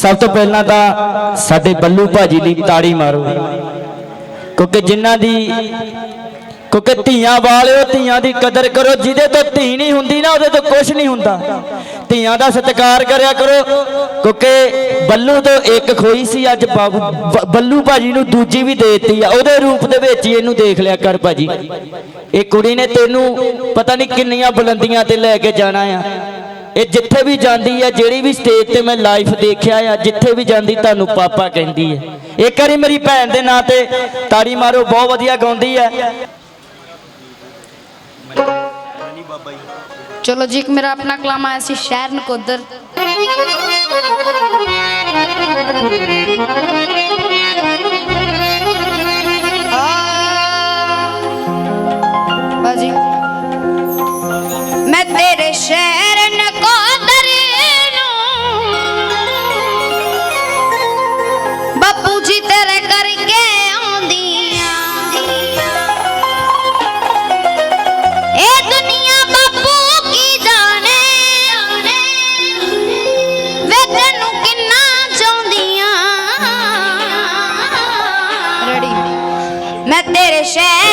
ਸਭ ਤੋਂ ਪਹਿਲਾਂ ਤਾਂ ਸਾਡੇ ਬੱਲੂ ਭਾਜੀ ਲਈ ਤਾੜੀ ਮਾਰੋ। ਕਿਉਂਕਿ ਜਿਨ੍ਹਾਂ ਦੀ ਕਿਉਂਕਿ ਧੀਆਂ ਵਾਲਿਓ, ਧੀਆਂ ਦੀ ਕਦਰ ਕਰੋ। ਜਿਹਦੇ ਤੋਂ ਧੀ ਨਹੀਂ ਹੁੰਦੀ ਨਾ, ਉਹਦੇ ਤੋਂ ਕੁਝ ਨਹੀਂ ਹੁੰਦਾ। ਧੀਆਂ ਦਾ ਸਤਿਕਾਰ ਕਰਿਆ ਕਰੋ। ਕਿਉਂਕਿ ਬੱਲੂ ਤੋਂ ਇੱਕ ਖੋਈ ਸੀ ਅੱਜ ਬੱਲੂ ਭਾਜੀ ਨੂੰ ਦੂਜੀ ਵੀ ਦੇ ਦਿੱਤੀ ਆ। ਉਹਦੇ ਰੂਪ ਦੇ ਵਿੱਚ ਹੀ ਇਹਨੂੰ ਦੇਖ ਲਿਆ ਕਰ ਭਾਜੀ। ਇਹ ਕੁੜੀ ਨੇ ਤੈਨੂੰ ਪਤਾ ਨਹੀਂ ਕਿੰਨੀਆਂ ਬੁਲੰਦੀਆਂ ਤੇ ਲੈ ਕੇ ਜਾਣਾ ਆ। ਇਹ ਜਿੱਥੇ ਵੀ ਜਾਂਦੀ ਹੈ ਜਿਹੜੀ ਵੀ ਸਟੇਜ ਤੇ ਮੈਂ ਲਾਈਵ ਦੇਖਿਆ ਆ ਜਿੱਥੇ ਵੀ ਜਾਂਦੀ ਤੁਹਾਨੂੰ ਪਾਪਾ ਕਹਿੰਦੀ ਹੈ ਇੱਕ ਵਾਰੀ ਮੇਰੀ ਭੈਣ ਦੇ ਨਾਂ ਤੇ ਤਾੜੀ ਮਾਰੋ ਬਹੁਤ ਵਧੀਆ ਗਾਉਂਦੀ ਹੈ चलो जी एक मेरा अपना कलाम आया सी शहर नकोदर ਮੈਂ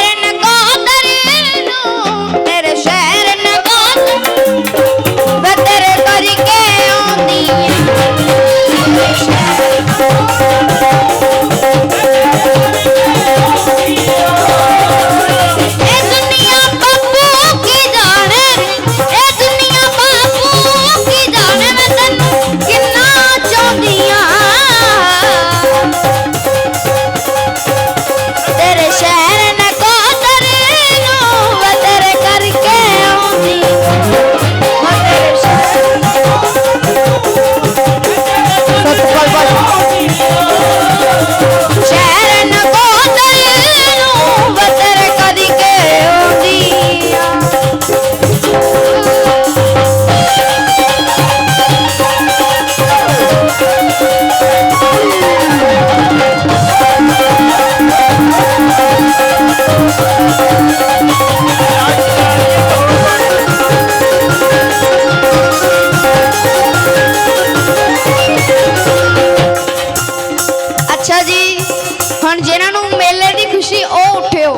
ਮੇਲੇ ਉਹ ਉਠਿਓ।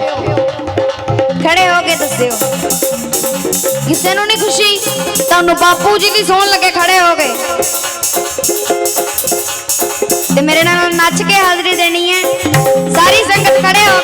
ਖੜੇ ਹੋ ਕੇ ਦੱਸਿਓ। ਕਿਸੇ ਨੂੰ ਨਹੀਂ ਖੁਸ਼ੀ, ਤੁਹਾਨੂੰ ਬਾਪੂ ਜੀ ਦੀ ਸੌਣ ਲੱਗੇ ਖੜੇ ਹੋ ਗਏ ਤੇ ਮੇਰੇ ਨਾਲ ਨੱਚ ਕੇ ਹਾਜ਼ਰੀ ਦੇਣੀ ਹੈ। ਸਾਰੀ ਸੰਗਤ ਖੜੇ ਹੋ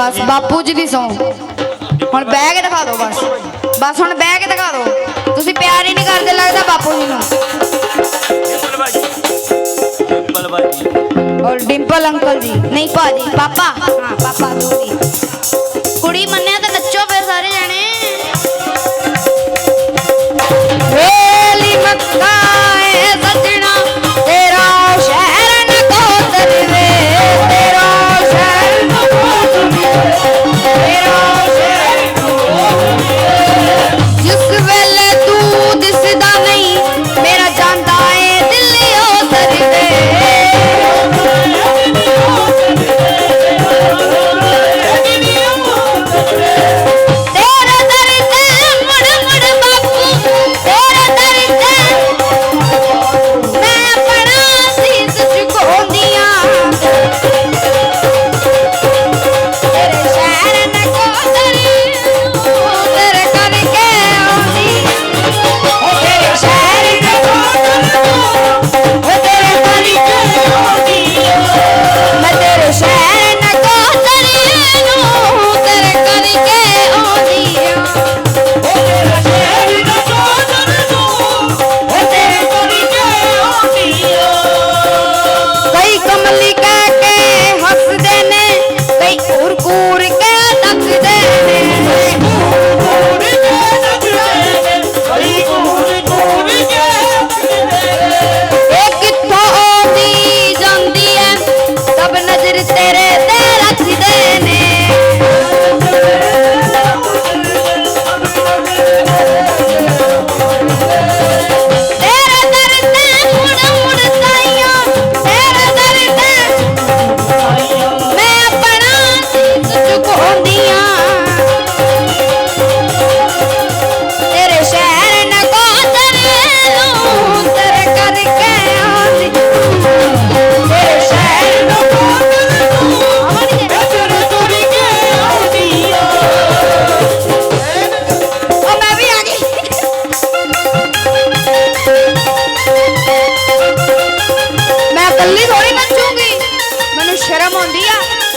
ਬਸ, ਬਾਪੂ ਜੀ ਦੀ ਸੌਂ। ਹੁਣ ਬਹਿ ਕੇ ਦਿਖਾ ਦਿਓ ਬਸ। ਬਸ, ਹੁਣ ਬਹਿ ਕੇ ਦਿਖਾ ਦਿਓ। ਤੁਸੀਂ ਪਿਆਰ ਹੀ ਨਹੀਂ ਕਰਦੇ ਲੱਗਦਾ ਬਾਪੂ ਜੀ ਨੂੰ। ਔਰ ਡਿੰਪਲ ਅੰਕਲ ਜੀ। ਨਹੀਂ, ਭਾਜੀ, ਪਾਪਾ। ਹਾਂ, ਪਾਪਾ, ਤੁਸੀਂ। ਕੁੜੀ ਮੰਨਿਆ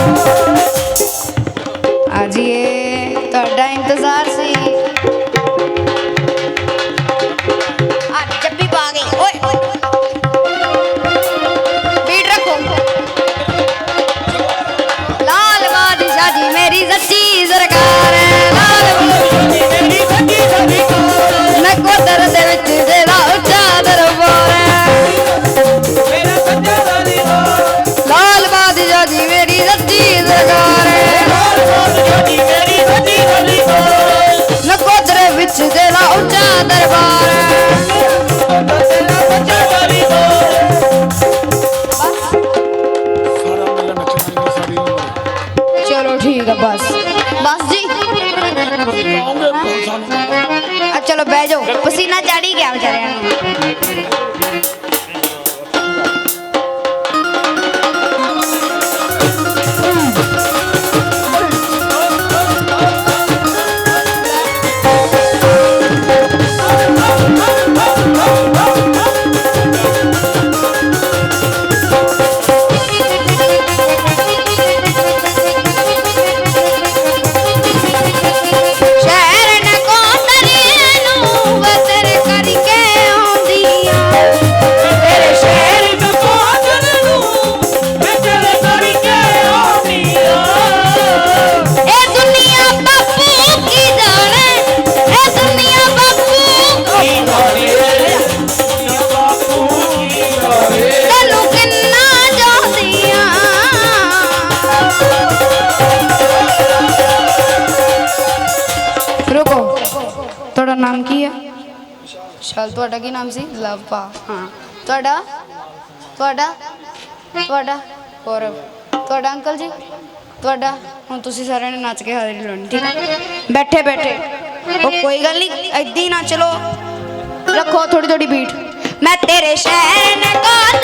Thank you. पहुँचा दरबार। चलो ठीक है बस। बस जी। हाँ। चलो बह जाओ पसीना चढ़ी गया बेचारे। ਚਲ ਤੁਹਾਡਾ ਕੀ ਨਾਮ ਸੀ? ਲਵਪਾ। ਹਾਂ। ਤੁਹਾਡਾ? ਤੁਹਾਡਾ? ਤੁਹਾਡਾ? ਹੋਰ ਤੁਹਾਡਾ ਅੰਕਲ ਜੀ? ਤੁਹਾਡਾ? ਹੁਣ ਤੁਸੀਂ ਸਾਰਿਆਂ ਨੇ ਨੱਚ ਕੇ ਹਾਜ਼ਰੀ ਲਾਉਣੀ, ਠੀਕ ਹੈ? ਬੈਠੇ ਬੈਠੇ। ਉਹ ਕੋਈ ਗੱਲ ਨਹੀਂ ਐਦੀ ਨਾ, ਚਲੋ। ਰੱਖੋ ਥੋੜੀ ਥੋੜੀ ਬੀਟ। ਮੈਂ ਤੇਰੇ ਸ਼ੈਨ ਕੋਲ